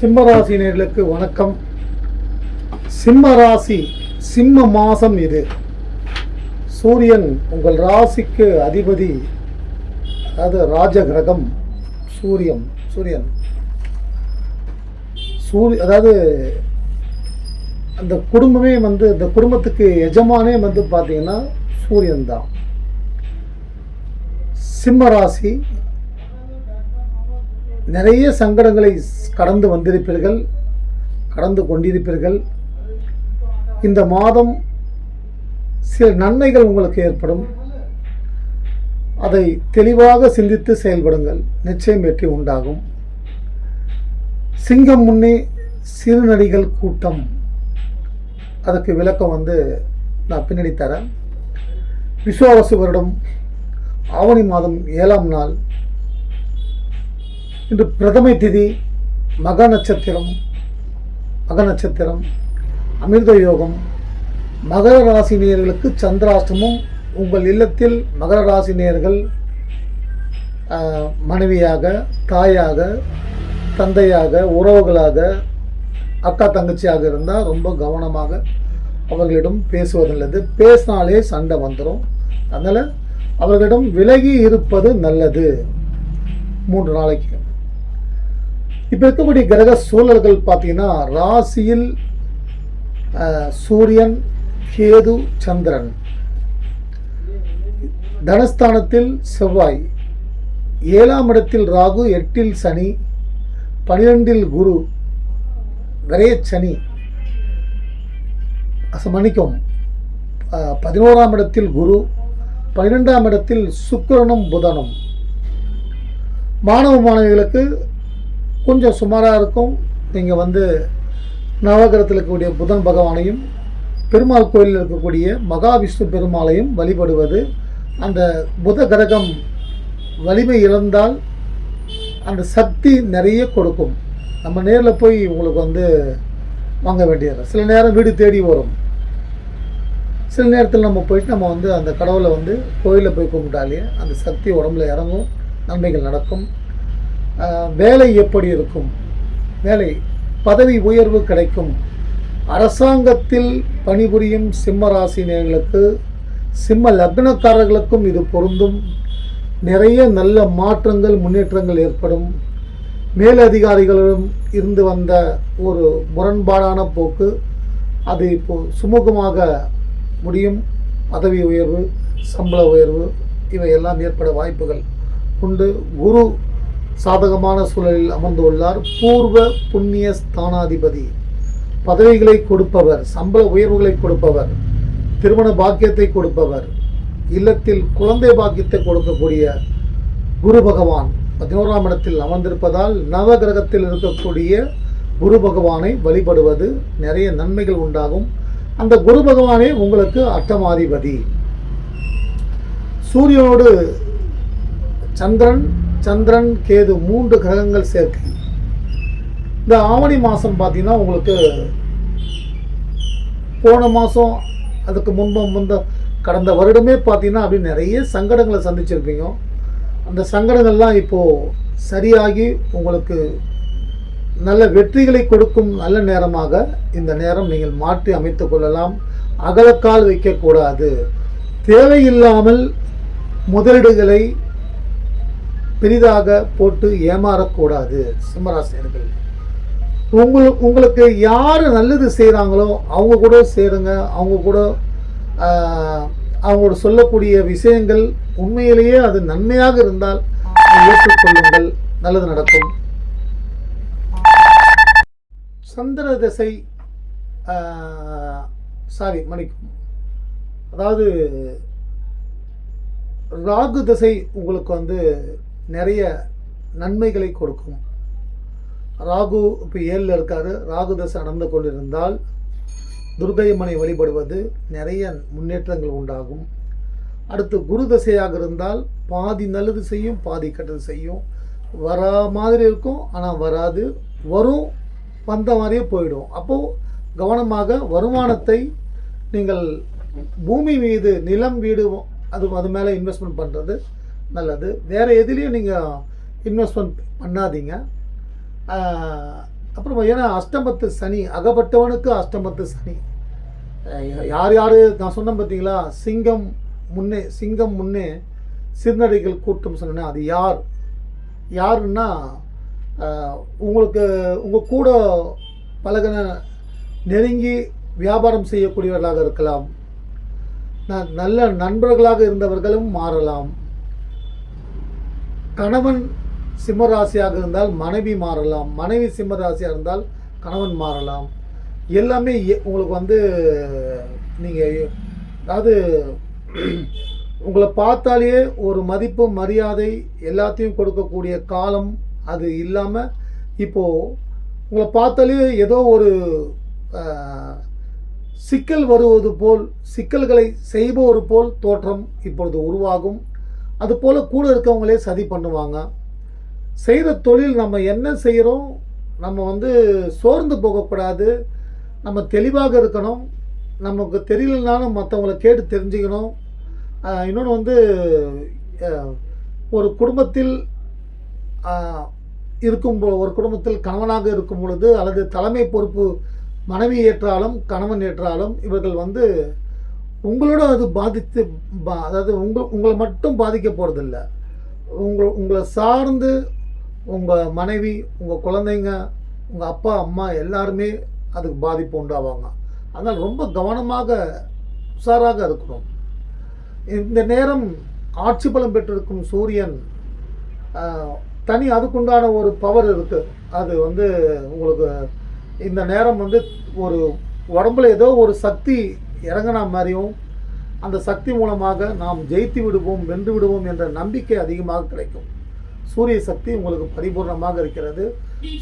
சிம்மராசினியர்களுக்கு வணக்கம். சிம்மராசி சிம்ம மாசம் இது. சூரியன் உங்கள் ராசிக்கு அதிபதி அதாவது ராஜ கிரகம் சூரியன் சூரியன். சூரிய அதாவது அந்த குடும்பமே வந்து இந்த குடும்பத்துக்கு எஜமானே வந்து பார்த்தீங்கன்னா சூரியன் தான். சிம்ம ராசி நிறைய சங்கடங்களை கடந்து வந்திருப்பீர்கள் கடந்து கொண்டிருப்பீர்கள். இந்த மாதம் சில நன்மைகள் உங்களுக்கு ஏற்படும். அதை தெளிவாக சிந்தித்து செயல்படுங்கள். நிச்சயம் வெற்றி உண்டாகும். சிங்கம் முன்னே சிறுநடிகள் கூட்டம். அதுக்கு விளக்கம் வந்து நான் பின்னாடி தரேன். விஸ்வாவசு வருடம் ஆவணி மாதம் ஏழாம் நாள். இன்று பிரதமை திதி மக நட்சத்திரம் மக நட்சத்திரம் அமிர்த யோகம். மகர ராசி சந்திராஷ்டமம். உங்கள் இல்லத்தில் மகர ராசி மனைவியாக தாயாக தந்தையாக உறவுகளாக அக்கா தங்கச்சியாக இருந்தால் ரொம்ப கவனமாக அவர்களிடம் பேசுவது நல்லது. பேசினாலே சண்டை வந்துடும் அதனால் அவர்களிடம் விலகி இருப்பது நல்லது. மூன்று நாளைக்கு. இப்போ இருக்கக்கூடிய கிரக சூழல்கள் பார்த்தீங்கன்னா ராசியில் சூரியன் கேது சந்திரன். தனஸ்தானத்தில் செவ்வாய். ஏழாம் இடத்தில் ராகு எட்டில் சனி பனிரெண்டில் குரு விரைய சனி. மன்னிக்கும் பதினோராம் இடத்தில் குரு பன்னிரெண்டாம் இடத்தில் சுக்கிரனும் புதனும். மாணவ மாணவிகளுக்கு கொஞ்சம் சுமாராக இருக்கும். நீங்கள் வந்து நவகிரத்தில் இருக்கக்கூடிய புதன் பகவானையும் பெருமாள் கோயிலில் இருக்கக்கூடிய மகாவிஷ்ணு பெருமாளையும் வழிபடுவது. அந்த புத கிரகம் வலிமை இழந்தால் அந்த சக்தி நிறைய கொடுக்கும். நம்ம நேரில் போய் உங்களுக்கு வந்து வாங்க வேண்டியது. சில நேரம் வீடு தேடி வரும். சில நேரத்தில் நம்ம போயிட்டு நம்ம வந்து அந்த கடவுளை வந்து கோயிலில் போய் கும்பிட்டாலே அந்த சக்தி உடம்புல இறங்கும். நன்மைகள் நடக்கும். வேலை எப்படி இருக்கும்? வேலை பதவி உயர்வு கிடைக்கும். அரசாங்கத்தில் பணிபுரியும் சிம்ம ராசினியர்களுக்கு சிம்ம லக்னக்காரர்களுக்கும் இது பொருந்தும். நிறைய நல்ல மாற்றங்கள் முன்னேற்றங்கள் ஏற்படும். மேலதிகாரிகளிடம் இருந்து வந்த ஒரு முரண்பாடான போக்கு. அது இப்போ சுமூகமாக முடியும். பதவி உயர்வு சம்பள உயர்வு இவையெல்லாம் ஏற்பட வாய்ப்புகள் உண்டு. குரு சாதகமான சூழலில் அமர்ந்துள்ளார் பூர்வ புண்ணிய ஸ்தானாதிபதி. பதவிகளை கொடுப்பவர் சம்பள உயர்வுகளை கொடுப்பவர் திருமண பாக்கியத்தை கொடுப்பவர் இல்லத்தில் குழந்தை பாக்கியத்தை கொடுக்கக்கூடிய குரு பகவான் பதினோராம் இடத்தில் அமர்ந்திருப்பதால் நவகிரகத்தில் இருக்கக்கூடிய குரு பகவானை வழிபடுவது நிறைய நன்மைகள் உண்டாகும். அந்த குரு பகவானே உங்களுக்கு அட்டமாதிபதி. சூரியனோடு சந்திரன் சந்திரன் கேது மூன்று கிரகங்கள் சேர்க்கை. இந்த ஆவணி மாதம் பார்த்தீங்கன்னா உங்களுக்கு போன மாதம் அதுக்கு முன்பு முந்த கடந்த வருடமே பார்த்தீங்கன்னா அப்படி நிறைய சங்கடங்களை சந்திச்சிருப்பீங்க. அந்த சங்கடங்கள்லாம் இப்போது சரியாகி உங்களுக்கு நல்ல வெற்றிகளை கொடுக்கும் நல்ல நேரமாக இந்த நேரம் நீங்கள் மாற்றி அமைத்து கொள்ளலாம். அகலக்கால் வைக்கக்கூடாது. தேவையில்லாமல் முதலீடுகளை பெரிதாக போட்டு ஏமாறக்கூடாது. சிம்மராசினர்கள் உங்களுக்கு உங்களுக்கு யார் நல்லது செய்கிறாங்களோ அவங்க கூட சேருங்க. அவங்க கூட அவங்களோட சொல்லக்கூடிய விஷயங்கள் உண்மையிலேயே அது நன்மையாக இருந்தால் ஏற்றுக்கொள்ளுங்கள். நல்லது நடக்கும். சந்திர திசை சாரி மன்னிக்கும். அதாவது ராகு திசை உங்களுக்கு வந்து நிறைய நன்மைகளை கொடுக்கும். ராகு இப்போ ஏழில் இருக்காரு. ராகு தசை நடந்து கொண்டிருந்தால் துர்கையம்மனை வழிபடுவது நிறைய முன்னேற்றங்கள் உண்டாகும். அடுத்து குரு தசையாக இருந்தால் பாதி நல்லது செய்யும் பாதி கெட்டது செய்யும். வரா மாதிரி இருக்கும் ஆனால் வராது. வரும் வந்த மாதிரியே போயிடும். அப்போது கவனமாக வருமானத்தை நீங்கள் பூமி மீது நிலம் வீடு அது அது மேலே இன்வெஸ்ட்மெண்ட் பண்ணுறது நல்லது. வேறு எதுலேயும் நீங்கள் இன்வெஸ்ட்மெண்ட் பண்ணாதீங்க. அப்புறம் ஏன்னா அஷ்டமத்து சனி அகப்பட்டவனுக்கு அஷ்டமத்து சனி. யார் யார் நான் சொன்னேன் பார்த்தீங்களா சிங்கம் முன்னே சிங்கம் முன்னே சிறுநடைகள் கூட்டம் சொன்னேன். அது யார்? யாருன்னா உங்களுக்கு உங்கள் கூட பழகின நெருங்கி வியாபாரம் செய்யக்கூடியவர்களாக இருக்கலாம். நல்ல நண்பர்களாக இருந்தவர்களும் மாறலாம். கணவன் சிம்மராசியாக இருந்தால் மனைவி மாறலாம். மனைவி சிம்மராசியாக இருந்தால் கணவன் மாறலாம். எல்லாமே எ- உங்களுக்கு வந்து நீங்கள் அதாவது உங்களை பார்த்தாலே ஒரு மதிப்பு மரியாதை எல்லாத்தையும் கொடுக்கக்கூடிய காலம் அது இல்லாமல் இப்போது உங்களை பார்த்தாலே ஏதோ ஒரு சிக்கல் வருவது போல் சிக்கல்களை செய்பவர் போல் தோற்றம் இப்பொழுது உருவாகும். அதுபோல் கூட இருக்கவங்களே சதி பண்ணுவாங்க. செய்கிற தொழில் நம்ம என்ன செய்கிறோம் நம்ம வந்து சோர்ந்து போகக்கூடாது. நம்ம தெளிவாக இருக்கணும். நமக்கு தெரியலனாலும் மற்றவங்கள கேட்டு தெரிஞ்சுக்கணும். இன்னொன்று வந்து ஒரு குடும்பத்தில் இருக்கும் ஒரு குடும்பத்தில் கணவனாக இருக்கும் பொழுது அல்லது தலைமை பொறுப்பு மனைவி ஏற்றாலும் கணவன் ஏற்றாலும் இவர்கள் வந்து உங்களோட அது பாதித்து பா- அதாவது உங்கள் உங்களை மட்டும் பாதிக்க போகிறதில்ல உங்கள் உங்களை சார்ந்து உங்கள் மனைவி உங்கள் குழந்தைங்க உங்கள் அப்பா அம்மா எல்லாருமே அதுக்கு பாதிப்பு உண்டாவாங்க. அதனால் ரொம்ப கவனமாக உஷாராக இருக்கணும். இந்த நேரம் ஆட்சி பலம் பெற்றிருக்கும் சூரியன் தனி அதுக்குண்டான ஒரு பவர் இருக்குது அது வந்து உங்களுக்கு இந்த நேரம் வந்து ஒரு உடம்புல ஏதோ ஒரு சக்தி இறங்கின மாதிரியும் அந்த சக்தி மூலமாக நாம் ஜெயித்து விடுவோம் வென்று விடுவோம் என்ற நம்பிக்கை அதிகமாக கிடைக்கும். சூரிய சக்தி உங்களுக்கு பரிபூர்ணமாக இருக்கிறது.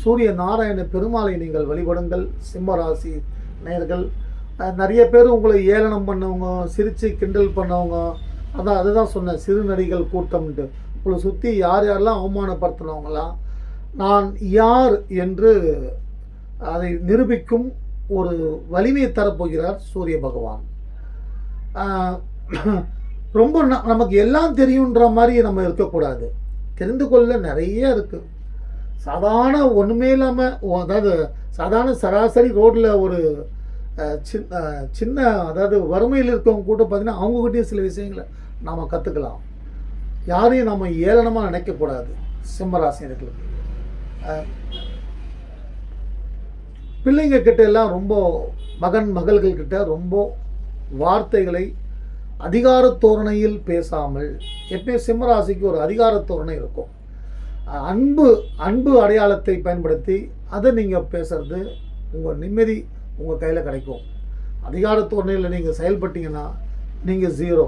சூரிய நாராயண பெருமாளை நீங்கள் வழிபடுங்கள். சிம்ம ராசி நேயர்கள் நிறைய பேர் உங்களை ஏளனம் பண்ணவங்க சிரித்து கிண்டல் பண்ணவங்க அதான் அதுதான் சொன்னேன் சிறுநடிகள் கூட்டம்ன்ட்டு. உங்களை சுற்றி யார் யாரெல்லாம் அவமானப்படுத்தினவங்களாம் நான் யார் என்று அதை நிரூபிக்கும் ஒரு வலிமையை தரப்போகிறார் சூரிய பகவான். ரொம்ப ந- நமக்கு எல்லாம் தெரியுன்ற மாதிரி நம்ம இருக்கக்கூடாது. தெரிந்து கொள்ள நிறைய இருக்குது சாதாரண ஒன்றுமே இல்லாமல் அதாவது சாதாரண சராசரி ரோட்டில் ஒரு அஹ், சின் சின்ன அதாவது வறுமையில் இருக்கவங்க கூட பார்த்தீங்கன்னா அவங்ககிட்டயும் சில விஷயங்களை நாம் கற்றுக்கலாம் யாரையும் நம்ம ஏளனமாக நினைக்கக்கூடாது சிம்மராசினர்களுக்கு பிள்ளைங்க கிட்ட எல்லாம் ரொம்ப மகன் மகள்கள் கிட்ட ரொம்ப வார்த்தைகளை அதிகார தோரணையில் பேசாமல் எப்பயும் சிம்மராசிக்கு ஒரு அதிகார தோரணை இருக்கும். அன்பு அன்பு அடையாளத்தை பயன்படுத்தி அதை நீங்கள் பேசுறது உங்கள் நிம்மதி உங்கள் கையில் கிடைக்கும். அதிகார தோரணையில் நீங்கள் செயல்பட்டீங்கன்னா நீங்கள் ஜீரோ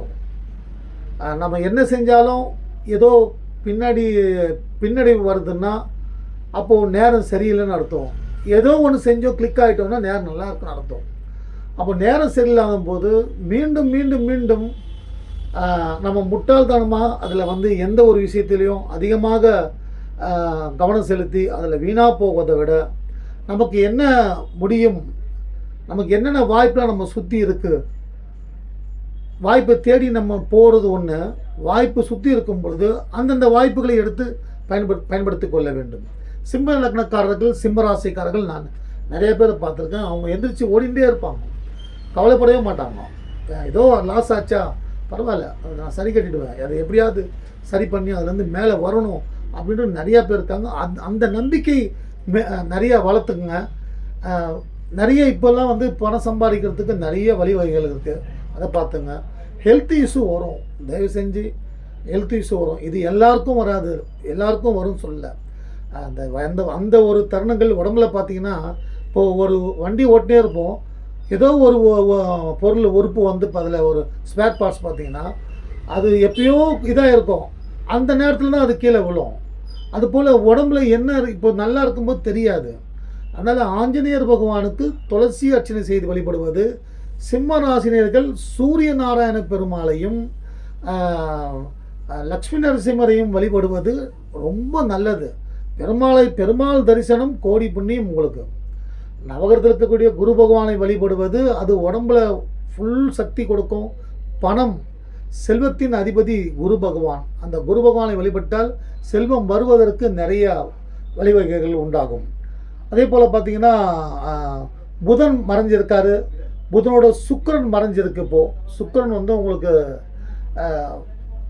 நம்ம என்ன செஞ்சாலும் ஏதோ பின்னாடி பின்னடைவு வருதுன்னா அப்போது நேரம் சரியில்லைன்னு அர்த்தம். ஏதோ ஒன்று செஞ்சோ கிளிக் ஆகிட்டோம்னா நேரம் நல்லா இருக்குன்னு அர்த்தம். அப்போ நேரம் சரியில்லாத போது மீண்டும் மீண்டும் மீண்டும் நம்ம முட்டாள்தனமாக அதில் வந்து எந்த ஒரு விஷயத்திலையும் அதிகமாக கவனம் செலுத்தி அதில் வீணாக போவதை விட நமக்கு என்ன முடியும்? நமக்கு என்னென்ன வாய்ப்பெலாம் நம்ம சுற்றி இருக்குது வாய்ப்பை தேடி நம்ம போகிறது ஒன்று வாய்ப்பு சுற்றி இருக்கும் பொழுது அந்தந்த வாய்ப்புகளை எடுத்து பயன்படு பயன்படுத்தி கொள்ள வேண்டும். சிம்ம லக்னக்காரர்கள் சிம்ம ராசிக்காரர்கள் நான் நிறைய பேரை பார்த்துருக்கேன். அவங்க எந்திரிச்சு ஓடிண்டே இருப்பாங்க. கவலைப்படவே மாட்டாங்க. ஏதோ லாஸ் ஆச்சா? பரவாயில்ல. அதை நான் சரி கட்டிடுவேன். அதை எப்படியாவது சரி பண்ணி அதுலேருந்து மேலே வரணும் அப்படின்ட்டு நிறையா பேர் இருக்காங்க. அந்த அந்த நம்பிக்கை மே- நிறைய வளர்த்துக்குங்க. நிறைய இப்போல்லாம் வந்து பணம் சம்பாதிக்கிறதுக்கு நிறைய வழிவகைகள் இருக்குது அதை பார்த்துங்க. ஹெல்த் இஷ்யூ வரும். தயவு செஞ்சு ஹெல்த் இஷ்யூ வரும். இது எல்லாருக்கும் வராது. எல்லாருக்கும் வரும்னு சொல்லலை. அந்த அந்த அந்த ஒரு தருணங்கள் உடம்புல பார்த்தீங்கன்னா இப்போது ஒரு வண்டி ஓட்டினே இருப்போம். ஏதோ ஒரு பொருள் உறுப்பு வந்து இப்போ அதில் ஒரு ஸ்பேர் பார்ட்ஸ் பார்த்தீங்கன்னா அது எப்பயோ இதாக இருக்கும் அந்த நேரத்தில் தான் அது கீழே விழும். அதுபோல் உடம்புல என்ன இப்போ நல்லா இருக்கும்போது தெரியாது. அதனால் ஆஞ்சநேயர் பகவானுக்கு துளசி அர்ச்சனை செய்து வழிபடுவது சிம்ம ராசினியர்கள் சூரிய நாராயண பெருமாளையும் லக்ஷ்மி நரசிம்மரையும் வழிபடுவது ரொம்ப நல்லது. பெருமாளை பெருமாள் தரிசனம் கோடி புண்ணியம் உங்களுக்கு. நவகரத்தில் இருக்கக்கூடிய குரு பகவானை வழிபடுவது அது உடம்புல ஃபுல் சக்தி கொடுக்கும். பணம் செல்வத்தின் அதிபதி குரு பகவான். அந்த குரு பகவானை வழிபட்டால் செல்வம் வருவதற்கு நிறைய வழிவகைகள் உண்டாகும். அதே போல் பார்த்தீங்கன்னா புதன் மறைஞ்சிருக்காரு. புதனோட சுக்கிரன் மறைஞ்சிருக்கு இப்போது சுக்கிரன் வந்து உங்களுக்கு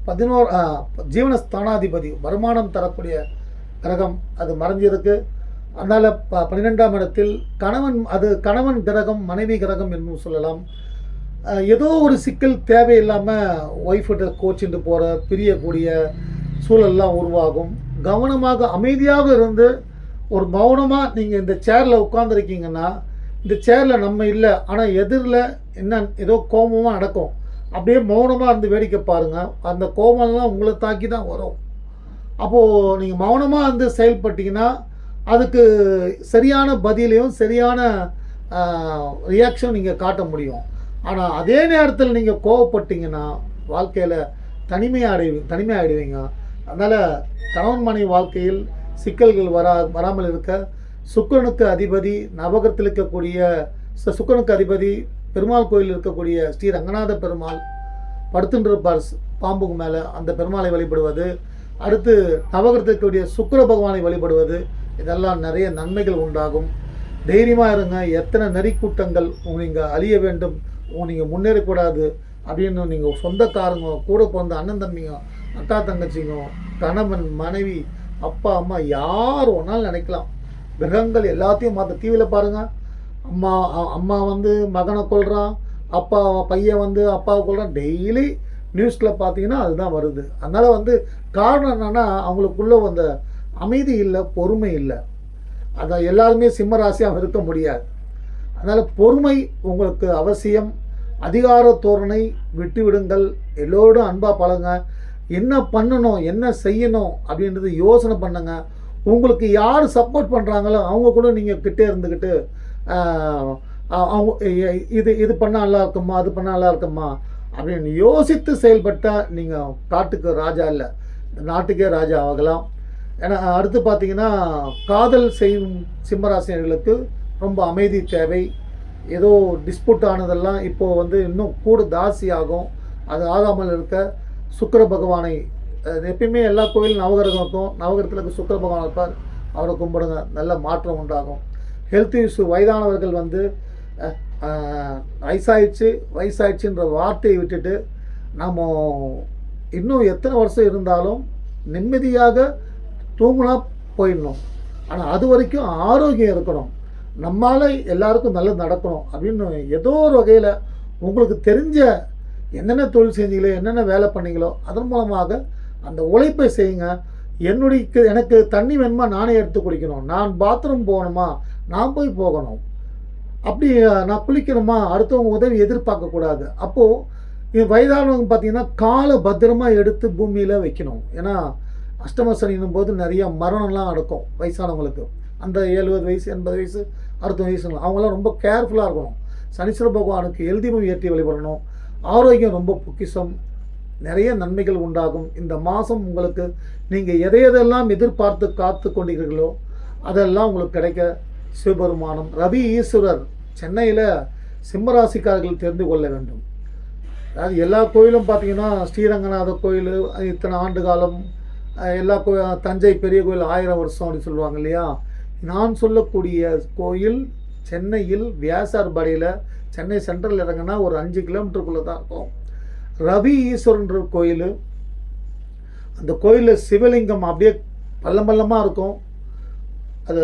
பதினோரு ஜீவனஸ்தானாதிபதி வருமானம் தரக்கூடிய கிரகம் அது மறைஞ்சிருக்கு. அதனால் ப பன்னிரெண்டாம் இடத்தில் கணவன் அது கணவன் கிரகம் மனைவி கிரகம் என்று சொல்லலாம். ஏதோ ஒரு சிக்கல் தேவையில்லாமல் ஒய்ஃபிட்ட கோச்சிட்டு போகிற பிரியக்கூடிய சூழல்லாம் உருவாகும். கவனமாக அமைதியாக இருந்து ஒரு மௌனமாக நீங்கள் இந்த சேரில் உட்காந்துருக்கீங்கன்னா இந்த சேரில் நம்ம இல்லை ஆனால் எதிரில் என்ன ஏதோ கோபமாக நடக்கும். அப்படியே மௌனமாக இருந்து வேடிக்கை பாருங்கள் அந்த கோபம்லாம் உங்களை தாக்கி தான் வரும். அப்போது நீங்கள் மௌனமாக வந்து செயல்பட்டீங்கன்னா அதுக்கு சரியான பதிலையும் சரியான ரியாக்ஷன் நீங்கள் காட்ட முடியும். ஆனால் அதே நேரத்தில் நீங்கள் கோவப்பட்டீங்கன்னா வாழ்க்கையில் தனிமை அடைவி தனிமை ஆகிடுவீங்க அதனால் கணவன் மனைவி வாழ்க்கையில் சிக்கல்கள் வரா வராமல் இருக்க சுக்கரனுக்கு அதிபதி நவகத்தில் இருக்கக்கூடிய சுக்கரனுக்கு அதிபதி பெருமாள் கோயில் இருக்கக்கூடிய ஸ்ரீ ரங்கநாத பெருமாள் படுத்துட்டு இருப்பார் பாம்புக்கு மேலே. அந்த பெருமாளை வழிபடுவது அடுத்து நவகிரகத்தில் சுக்கர சுக்கிர பகவானை வழிபடுவது. இதெல்லாம் நிறைய நன்மைகள் உண்டாகும். தைரியமாக இருங்க. எத்தனை நெறிக்கூட்டங்கள் நீங்கள் அழிய வேண்டும். நீங்கள் முன்னேறக்கூடாது. அப்படின்னு நீங்கள் சொந்தக்காரங்க கூட பிறந்த அண்ணன் தம்பிங்க அக்கா தங்கச்சிங்க கணவன் மனைவி அப்பா அம்மா யார் ஒன்றாலும் நினைக்கலாம். கிரகங்கள் எல்லாத்தையும் மாற்ற டிவியில் பாருங்கள் அம்மா அம்மா வந்து மகனை கொள்கிறான் அப்பா பையன் வந்து அப்பாவை கொள்கிறான் டெய்லி நியூஸில் பார்த்தீங்கன்னா அதுதான் வருது. அதனால் வந்து காரணம் என்னென்னா அவங்களுக்குள்ளே அந்த அமைதி இல்லை பொறுமை இல்லை. அதான் எல்லாருமே சிம்ம ராசியாக இருக்க முடியாது. அதனால் பொறுமை உங்களுக்கு அவசியம். அதிகார தோரணை விட்டுவிடுங்கள் எல்லோரும் அன்பாக பழங்க என்ன பண்ணணும் என்ன செய்யணும் அப்படின்றது யோசனை பண்ணுங்க. உங்களுக்கு யார் சப்போர்ட் பண்ணுறாங்களோ அவங்க கூட நீங்கள் கிட்டே இருந்துக்கிட்டு அவங்க இது இது பண்ணால் நல்லா இருக்குமா அது பண்ணால் நல்லா இருக்குமா அப்படின்னு யோசித்து செயல்பட்டால் நீங்கள் காட்டுக்கு ராஜா இல்லை. இந்த நாட்டுக்கே ராஜா ஆகலாம். ஏன்னா அடுத்து பார்த்தீங்கன்னா காதல் செய்யும் சிம்மராசினர்களுக்கு ரொம்ப அமைதி தேவை. ஏதோ டிஸ்பியூட் ஆனதெல்லாம் இப்போது வந்து இன்னும் கூட தாசி ஆகும். அது ஆகாமல் இருக்க சுக்கிர பகவானை எப்பயுமே எல்லா கோயிலும் நவகிரகம் இருக்கும். நவகிரகத்தில் இருக்க சுக்கிர பகவான் இருப்பார். அவரை கும்பிடுங்க. நல்ல மாற்றம் உண்டாகும். ஹெல்த் இஷ்யூ வயதானவர்கள் வந்து வயசாயிடுச்சு வயசாயிடுச்சுன்ற வார்த்தையை விட்டுட்டு நாம் இன்னும் எத்தனை வருஷம் இருந்தாலும் நிம்மதியாக தூங்கினா போயிடணும். ஆனால் அது வரைக்கும் ஆரோக்கியம் இருக்கணும். நம்மால் எல்லாருக்கும் நல்லது நடக்கணும் அப்படின்னு ஏதோ ஒரு வகையில் உங்களுக்கு தெரிஞ்ச என்னென்ன தொழில் செஞ்சீங்களோ என்னென்ன வேலை பண்ணீங்களோ அதன் மூலமாக அந்த உழைப்பை செய்யுங்க. என்னுடைய எனக்கு தண்ணி வேணுமா நானே எடுத்து குடிக்கணும். நான் பாத்ரூம் போகணுமா நான் போய் போகணும். அப்படி நான் குளிக்கணுமா அடுத்தவங்க உதவி எதிர்பார்க்கக்கூடாது அப்போது என் வயதானவங்க பார்த்தீங்கன்னா காலை பத்திரமா எடுத்து பூமியில் வைக்கணும். ஏன்னா அஷ்டம சனின்னும் போது நிறைய மரணம்லாம் நடக்கும் வயசானவங்களுக்கு. அந்த எழுபது வயசு எண்பது வயசு அறுபது வயசு அவங்களாம் ரொம்ப கேர்ஃபுல்லாக இருக்கணும். சனீஸ்வர பகவானுக்கு எழுதிமம் ஏற்றி வழிபடணும். ஆரோக்கியம் ரொம்ப பொக்கிஷம். நிறைய நன்மைகள் உண்டாகும். இந்த மாதம் உங்களுக்கு நீங்கள் எதை எதெல்லாம் எதிர்பார்த்து காத்து கொண்டீர்களோ அதெல்லாம் உங்களுக்கு கிடைக்க சிவபெருமானம் ரவி ஈஸ்வரர் சென்னையில் சிம்மராசிக்காரர்கள் தெரிந்து கொள்ள வேண்டும். அதாவது எல்லா கோயிலும் பார்த்தீங்கன்னா ஸ்ரீரங்கநாத கோயில் இத்தனை ஆண்டு காலம் எல்லா கோ தஞ்சை பெரிய கோயில் ஆயிரம் வருஷம் அப்படின்னு சொல்லுவாங்க இல்லையா? நான் சொல்லக்கூடிய கோயில் சென்னையில் வியாசார்பாடியில் சென்னை சென்ட்ரல் இறங்கினா ஒரு அஞ்சு கிலோமீட்டருக்குள்ளே தான் இருக்கும். ரவி ஈஸ்வரன்ற கோயில் அந்த கோயிலில் சிவலிங்கம் அப்படியே பள்ளம் பள்ளமாக இருக்கும். அது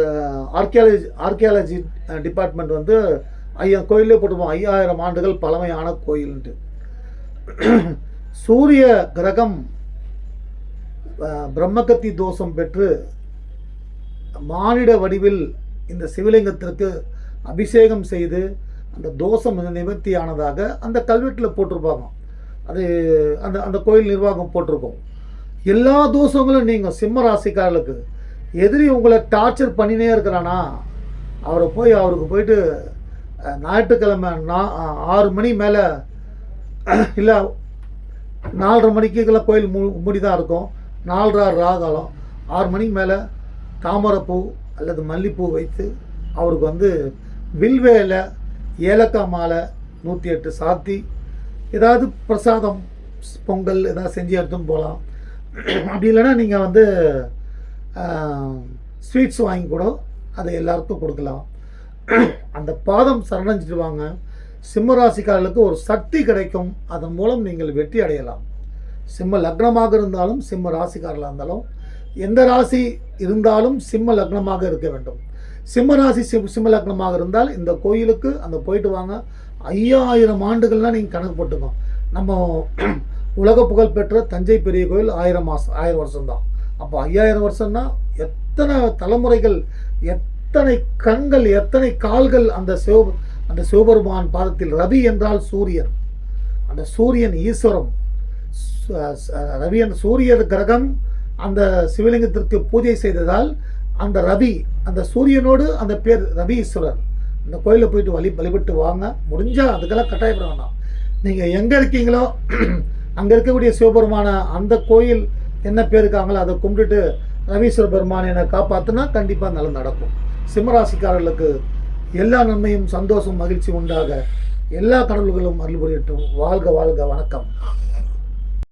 ஆர்கியாலஜி ஆர்கியாலஜி டிபார்ட்மெண்ட் வந்து ஐயா கோயிலே போட்டுருப்போம். ஐயாயிரம் ஆண்டுகள் பழமையான கோயில்ன்ட்டு. சூரிய கிரகம் பிரம்மகத்தி தோஷம் பெற்று மானிட வடிவில் இந்த சிவலிங்கத்திற்கு அபிஷேகம் செய்து அந்த தோஷம் நிவர்த்தியானதாக அந்த கல்வெட்டில் போட்டிருப்பாங்க. அது அந்த அந்த கோயில் நிர்வாகம் போட்டிருக்கோம். எல்லா தோஷங்களும் நீங்கள் சிம்ம ராசிக்காரர்களுக்கு எதிரி உங்களை டார்ச்சர் பண்ணினே இருக்கிறானா? அவரை போய் அவருக்கு போயிட்டு ஞாயிற்றுக்கிழமை நா ஆறு மணி மேலே இல்லை நாலரை மணிக்குலாம் கோயில் மூ மூடி தான் இருக்கும். நாலரை ராகாலம் ஆறு மணிக்கு மேலே தாமரைப்பூ அல்லது மல்லிப்பூ வைத்து அவருக்கு வந்து வில்வேல ஏலக்காய் மாலை நூற்றி எட்டு சாத்தி ஏதாவது பிரசாதம் பொங்கல் ஏதாவது செஞ்சு எடுத்துன்னு போகலாம் அப்படி இல்லைன்னா நீங்கள் வந்து ஸ்வீட்ஸ் வாங்கி கூட அதை எல்லாருக்கும் கொடுக்கலாம். அந்த பாதம் சரணடைஞ்சிட்டு வாங்க சிம்ம ஒரு சக்தி கிடைக்கும். அதன் மூலம் நீங்கள் வெற்றி அடையலாம். சிம்ம லக்னமாக இருந்தாலும் சிம்ம ராசிக்காரர்களாக இருந்தாலும் எந்த ராசி இருந்தாலும் சிம்ம லக்னமாக இருக்க வேண்டும். சிம்ம ராசி சிம் சிம்ம லக்னமாக இருந்தால் இந்த கோயிலுக்கு அந்த போயிட்டு வாங்க. ஐயாயிரம் ஆண்டுகள்லாம் நீங்கள் கணக்கு போட்டுக்கோ. நம்ம உலக புகழ் பெற்ற தஞ்சை பெரிய கோயில் ஆயிரம் மாதம் ஆயிரம் வருஷம்தான். அப்போ ஐயாயிரம் வருஷம்னா எத்தனை தலைமுறைகள் எத்தனை கண்கள் எத்தனை கால்கள் அந்த சிவ அந்த சிவபெருமான் பாதத்தில் ரவி என்றால் சூரியன். அந்த சூரியன் ஈஸ்வரம் ரவியன் ரவி என்ற சூரிய கிரகம் அந்த சிவலிங்கத்திற்கு பூஜை செய்ததால் அந்த ரவி அந்த சூரியனோடு அந்த பேர் ரவி ஈஸ்வரர். அந்த கோயிலில் போயிட்டு வழி வழிபட்டு வாங்க. முடிஞ்சால் அதுக்கெல்லாம் கட்டாயப்பட வேண்டாம். நீங்கள் எங்கே இருக்கீங்களோ அங்கே இருக்கக்கூடிய சிவபெருமான அந்த கோயில் என்ன பேர் இருக்காங்களோ அதை கும்பிட்டுட்டு ரவீஸ்வர பெருமான் என்னை காப்பாற்றினா கண்டிப்பாக நல்லது நடக்கும். சிம்மராசிக்காரர்களுக்கு எல்லா நன்மையும் சந்தோஷம் மகிழ்ச்சி உண்டாக எல்லா கடவுள்களும் அருள் புரியட்டும். வாழ்க வாழ்க வணக்கம்.